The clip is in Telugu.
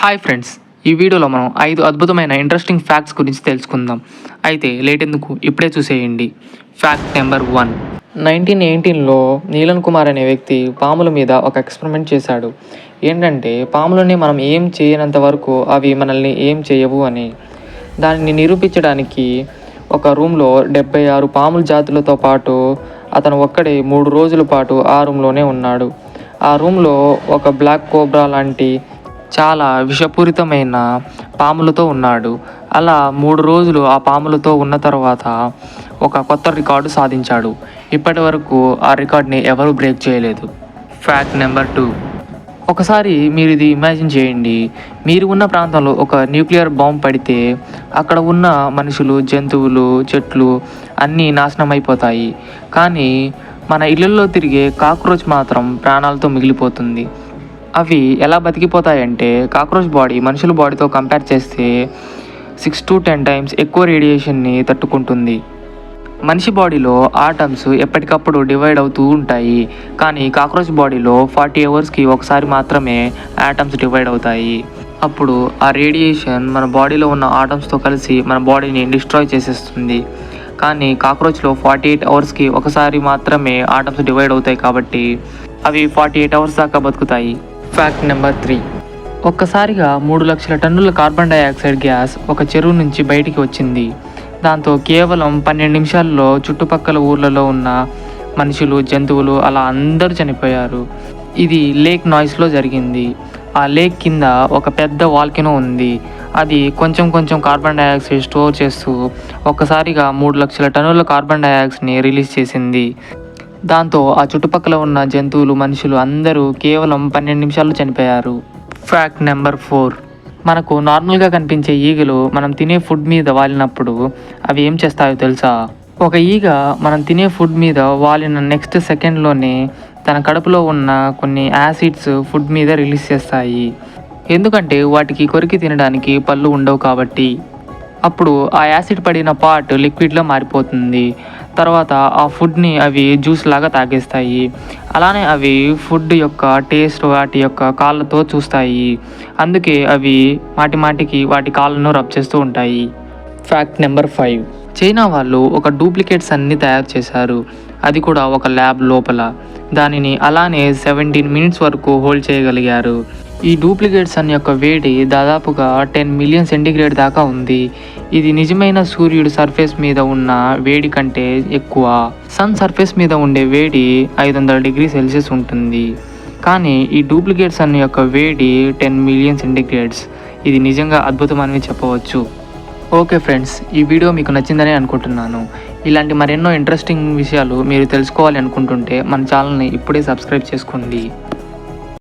హాయ్ ఫ్రెండ్స్ ఈ వీడియోలో మనం ఐదు అద్భుతమైన ఇంట్రెస్టింగ్ ఫ్యాక్ట్స్ గురించి తెలుసుకుందాం. అయితే లేట్ ఎందుకు ఇప్పుడే చూసేయండి. ఫ్యాక్ట్ నెంబర్ వన్ నైన్టీన్ ఎయిటీన్లో నీలన్ కుమార్ అనే వ్యక్తి పాముల మీద ఒక ఎక్స్పెరిమెంట్ చేశాడు. ఏంటంటే పాములని మనం ఏం చేయనంత వరకు అవి మనల్ని ఏం చేయవు అని. దానిని నిరూపించడానికి ఒక రూమ్లో డెబ్బై ఆరు పాముల జాతులతో పాటు అతను ఒక్కడే మూడు రోజుల పాటు ఆ రూమ్లోనే ఉన్నాడు. ఆ రూమ్లో ఒక బ్లాక్ కోబ్రా లాంటి చాలా విషపూరితమైన పాములతో ఉన్నాడు. అలా మూడు రోజులు ఆ పాములతో ఉన్న తర్వాత ఒక కొత్త రికార్డు సాధించాడు. ఇప్పటి వరకు ఆ రికార్డ్ని ఎవరు బ్రేక్ చేయలేదు. ఫ్యాక్ట్ నెంబర్ టూ ఒకసారి మీరు ఇది ఇమాజిన్ చేయండి. మీరు ఉన్న ప్రాంతంలో ఒక న్యూక్లియర్ బాంబ్ పడితే అక్కడ ఉన్న మనుషులు జంతువులు చెట్లు అన్నీ నాశనం అయిపోతాయి కానీ మన ఇళ్ళల్లో తిరిగే కాక్రోచ్ మాత్రం ప్రాణాలతో మిగిలిపోతుంది. అవి ఎలా బతికిపోతాయంటే కాక్రోచ్ బాడీ మనుషుల బాడీతో కంపేర్ చేస్తే సిక్స్ టు టెన్ టైమ్స్ ఎక్కువ రేడియేషన్ని తట్టుకుంటుంది. మనిషి బాడీలో ఆటమ్స్ ఎప్పటికప్పుడు డివైడ్ అవుతూ ఉంటాయి. కానీ కాక్రోచ్ బాడీలో ఫార్టీ అవర్స్కి ఒకసారి మాత్రమే ఆటమ్స్ డివైడ్ అవుతాయి. అప్పుడు ఆ రేడియేషన్ మన బాడీలో ఉన్న ఆటమ్స్తో కలిసి మన బాడీని డిస్ట్రాయ్ చేసేస్తుంది. కానీ కాక్రోచ్లో ఫార్టీ ఎయిట్ అవర్స్కి ఒకసారి మాత్రమే ఆటమ్స్ డివైడ్ అవుతాయి కాబట్టి అవి ఫార్టీ ఎయిట్ అవర్స్ దాకా బతుకుతాయి. ఫ్యాక్ట్ నెంబర్ త్రీ ఒక్కసారిగా మూడు లక్షల టన్నుల కార్బన్ డైఆక్సైడ్ గ్యాస్ ఒక చెరువు నుంచి బయటికి వచ్చింది. దాంతో కేవలం పన్నెండు నిమిషాల్లో చుట్టుపక్కల ఊర్లలో ఉన్న మనుషులు జంతువులు అలా అందరూ చనిపోయారు. ఇది లేక్ నాయిస్లో జరిగింది. ఆ లేక్ కింద ఒక పెద్ద వాల్కెనో ఉంది. అది కొంచెం కొంచెం కార్బన్ డైఆక్సైడ్ స్టోర్ చేస్తూ ఒక్కసారిగా మూడు లక్షల టన్నుల కార్బన్ డైఆక్సైడ్ని రిలీజ్ చేసింది. దాంతో ఆ చుట్టుపక్కల ఉన్న జంతువులు మనుషులు అందరూ కేవలం పన్నెండు నిమిషాల్లో చనిపోయారు. ఫ్యాక్ట్ నెంబర్ ఫోర్ మనకు నార్మల్గా కనిపించే ఈగలు మనం తినే ఫుడ్ మీద వాలినప్పుడు అవి ఏం చేస్తాయో తెలుసా? ఒక ఈగ మనం తినే ఫుడ్ మీద వాలిన నెక్స్ట్ సెకండ్లోనే తన కడుపులో ఉన్న కొన్ని యాసిడ్స్ ఫుడ్ మీద రిలీజ్ చేస్తాయి. ఎందుకంటే వాటికి కొరికి తినడానికి పళ్ళు ఉండవు కాబట్టి. అప్పుడు ఆ యాసిడ్ పడిన పార్ట్ లిక్విడ్లో మారిపోతుంది. తర్వాత ఆ ఫుడ్ని అవి జ్యూస్ లాగా తాగేస్తాయి. అలానే అవి ఫుడ్ యొక్క టేస్ట్ వాటి యొక్క కాళ్ళతో చూస్తాయి. అందుకే అవి మాటి మాటికి వాటి కాళ్ళను రబ్ చేస్తూ ఉంటాయి. ఫ్యాక్ట్ నెంబర్ ఫైవ్ చైనా వాళ్ళు ఒక డూప్లికేట్స్ అన్ని తయారు చేశారు. అది కూడా ఒక ల్యాబ్ లోపల. దానిని అలానే సెవెంటీన్ మినిట్స్ వరకు హోల్డ్ చేయగలిగారు. ఈ డూప్లికేట్స్ అన్ని యొక్క వేడి దాదాపుగా టెన్ మిలియన్ సెంటిగ్రేడ్ దాకా ఉంది. ఇది నిజమైన సూర్యుడు సర్ఫేస్ మీద ఉన్న వేడి కంటే ఎక్కువ. సన్ సర్ఫేస్ మీద ఉండే వేడి ఐదు వందల డిగ్రీ సెల్సియస్ ఉంటుంది. కానీ ఈ డూప్లికేట్స్ సన్ యొక్క వేడి టెన్ మిలియన్ సెంటిగ్రేడ్స్. ఇది నిజంగా అద్భుతమని చెప్పవచ్చు. ఓకే ఫ్రెండ్స్ ఈ వీడియో మీకు నచ్చిందని అనుకుంటున్నాను. ఇలాంటి మరెన్నో ఇంట్రెస్టింగ్ విషయాలు మీరు తెలుసుకోవాలి అనుకుంటుంటే మన ఛానల్ని ఇప్పుడే సబ్స్క్రైబ్ చేసుకోండి.